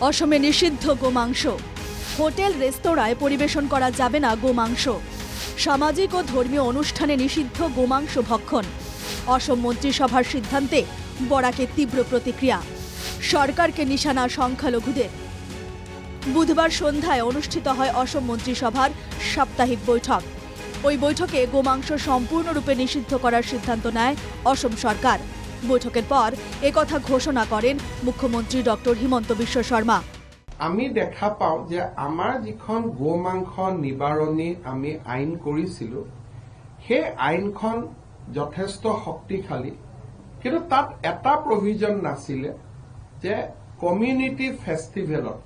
অসমে নিষিদ্ধ গোমাংস। হোটেল, রেস্তোরাঁয় পরিবেশন করা যাবে না গোমাংস। সামাজিক ও ধর্মীয় অনুষ্ঠানে নিষিদ্ধ গোমাংস ভক্ষণ। অসম মন্ত্রিসভার সিদ্ধান্তে বরাকে তীব্র প্রতিক্রিয়া। সরকারকে নিশানা সংখ্যালঘুদের। বুধবার সন্ধ্যায় অনুষ্ঠিত হয় অসম মন্ত্রিসভার সাপ্তাহিক বৈঠক। ওই বৈঠকে গোমাংস সম্পূর্ণরূপে নিষিদ্ধ করার সিদ্ধান্ত নেয় অসম সরকার। বৈঠকের পর একথা ঘোষণা করেন মুখ্যমন্ত্রী ডক্টর হিমন্ত বিশ্ব শর্মা। আমি দেখা পাওঁ যে আমাৰ যিখন গো মাংস নিবাৰণী আমি আইন কৰিছিলো, সেই আইনখন যথেষ্ট শক্তিশালী, কিন্তু তাত এটা প্ৰভিজন নাছিলে যে কমিউনিটি ফেষ্টিভেলত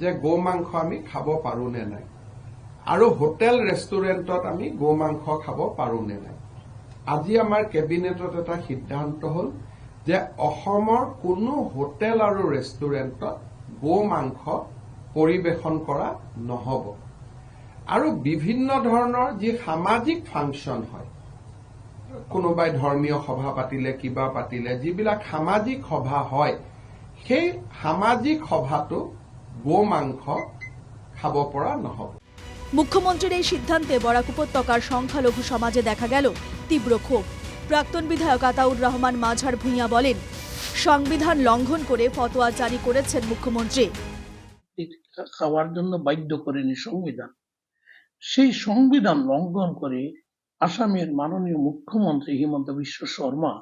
যে গো মাংস আমি খাব পাৰো নে নাই আৰু হোটেল ৰেষ্টুৰেণ্টত আমি গো মাংস খাব পাৰো নে নাই। আজি আমাৰ কেবিনেটত এটা সিদ্ধান্ত হ'ল যে অসমৰ কোনো হোটেল আৰু ৰেষ্টুৰেণ্টত গো মাংস পৰিৱেশন কৰা নহ'ব। আৰু বিভিন্ন ধৰণৰ যি সামাজিক ফাংচন হয় কোনোবাই ধৰ্মীয় সভা পাতিলে কিবা পাতিলে যিবিলাক সামাজিক সভা হয় সেই সামাজিক সভাতো গো মাংস খাব পৰা নহ'ব। মুখ্যমন্ত্রীর এই সিদ্ধান্তে বরাক উপত্যকার সংখ্যালঘু সমাজে দেখা গেল তীব্র ক্ষোভ। প্রাক্তন বিধায়ক আতাউর রহমান মাঝার ভূঁইয়া বলেন, সংবিধান লঙ্ঘন করে ফতোয়া জারি করেছেন মুখ্যমন্ত্রী। খাওয়ার জন্য বাধ্য করেনি সংবিধান। সেই সংবিধান লঙ্ঘন করে আসামের মাননীয় মুখ্যমন্ত্রী হিমন্ত বিশ্ব শর্মা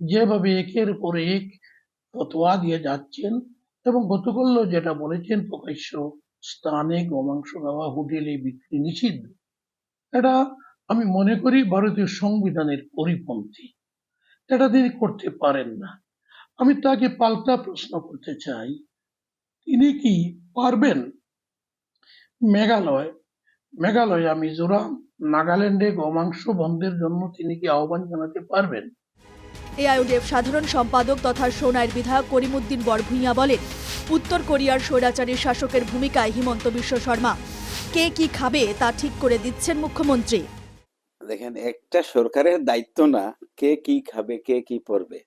যেভাবে একের পর এক ফতোয়া দিয়ে যাচ্ছেন এবং গতকাল যেটা বলেছেন প্রকাশ্য স্থানে গোমাংস খাওয়া, হোটেলে বিক্রি নিষিদ্ধ। এটা আমি মনে করি ভারতীয় সংবিধানের পরিপন্থী। এটা তিনি করতে পারেন না। আমি তাকে পাল্টা প্রশ্ন করতে চাই, তিনি কি পারবেন? মেঘালয় মেঘালয় মিজোরাম নাগাল্যান্ডে গোমাংস বন্ধের জন্য তিনি কি আহ্বান জানাতে পারবেন? এআইউডিএফ সাধারণ সম্পাদক তথা সোনাইয়ের বিধায়ক করিমুদ্দিন বরভূঁইয়া বলেন, উত্তর কোরিয়ার স্বৈরাচারী শাসকের ভূমিকায় হিমন্ত বিশ্ব শর্মা। কে কি খাবে তা ঠিক করে দিচ্ছেন মুখ্যমন্ত্রী। দেখেন, একটা সরকারের দায়িত্ব না, কে কি খাবে, কে কি পরবে।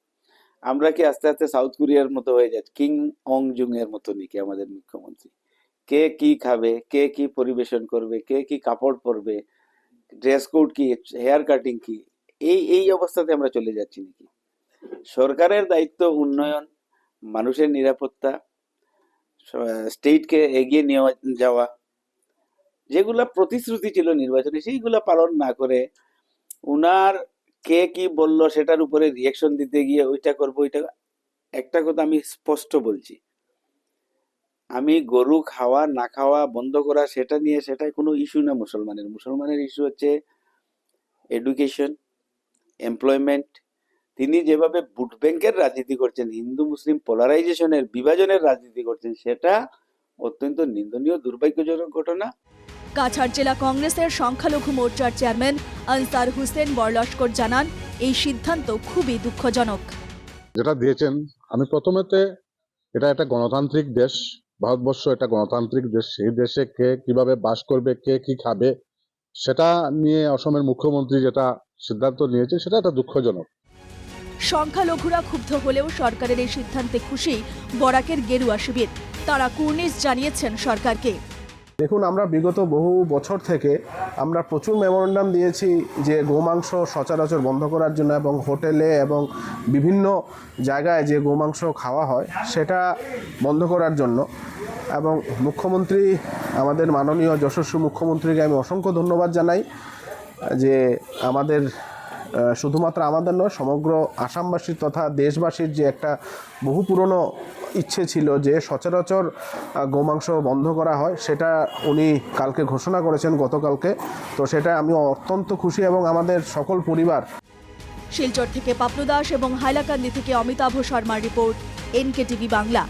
আমরা কি আস্তে আস্তে সাউথ কোরিয়ার মতো হয়ে যাচ্ছি, কিং অং জুং এর মতো নাকি আমাদের মুখ্যমন্ত্রী? কে কি খাবে, কে কি পরিবেশন করবে, কে কি কাপড় পরবে, ড্রেস কোড কি হেয়ার কাটিং কি, এই এই অবস্থাতে আমরা চলে যাচ্ছি নাকি? সরকারের দায়িত্ব উন্নয়ন, মানুষের নিরাপত্তা স্টেটকে এগিয়ে নিয়ে যাওয়া, যেগুলা প্রতিশ্রুতি ছিল নির্বাচনে, সেইগুলা পালন না করে উনার কে কি বলল সেটার উপরে রিয়াকশন দিতে গিয়ে ওইটা করব, ওইটা একটা কথা আমি স্পষ্ট বলছি। আমি গরু খাওয়া, না খাওয়া, বন্ধ করা, সেটা নিয়ে সেটা কোনো ইস্যু না মুসলমানের। মুসলমানের ইস্যু হচ্ছে এডুকেশন এমপ্লয়মেন্ট তিনি যেভাবে ভোট ব্যাংকের রাজনীতি করছেন হিন্দু মুসলিম পোলারাইজেশনের বিভাজনের রাজনীতি করছেন সেটা অত্যন্ত নিন্দনীয় দুর্ভাগ্যজনক ঘটনা। কাছাড় জেলা কংগ্রেসের সংখ্যালঘু মোর্চার চেয়ারম্যান আনসার হুসেন বরলস্কর জানান এই সিদ্ধান্ত খুবই দুঃখজনক। যেটা দিয়েছেন আমি প্রথমেতে এটা একটা গণতান্ত্রিক দেশ ভারতবর্ষ এটা গণতান্ত্রিক দেশ সেই দেশে কে কীভাবে বাস করবে কে কি খাবে সেটা নিয়ে অসমের মুখ্যমন্ত্রী যেটা সিদ্ধান্ত নিয়েছে সেটা একটা দুঃখজনক। সংখ্যালঘুরা ক্ষুব্ধ হলেও সরকারের এই সিদ্ধান্তে খুশি বরাকের গেরুয়া শিবির। তারা কুর্নিশ জানিয়েছেন সরকারকে। দেখুন, আমরা বিগত বহু বছর থেকে আমরা প্রচুর মেমোরেন্ডাম দিয়েছি যে গোমাংস সচরাচর বন্ধ করার জন্য এবং হোটেলে এবং বিভিন্ন জায়গায় যে গোমাংস খাওয়া হয়, সেটা বন্ধ করার জন্য। এবং মুখ্যমন্ত্রী, আমাদের মাননীয় যশস্বী মুখ্যমন্ত্রীকে আমি অসংখ্য ধন্যবাদ জানাই যে আমাদের শুধুমাত্র আমাদের নয়, সমগ্র আসামবাসীর তথা দেশবাসীর যে একটা বহু পুরনো ইচ্ছে ছিল যে সচরাচর গোমাংস বন্ধ করা হয়, সেটা উনি কালকে ঘোষণা করেছেন গতকালকে। তো সেটা আমি অত্যন্ত খুশি এবং আমাদের সকল পরিবার। শিলচর থেকে পাপলু দাস এবং হাইলাকান্দি থেকে অমিতাভ শর্মার রিপোর্ট, এনকেটিভি বাংলা।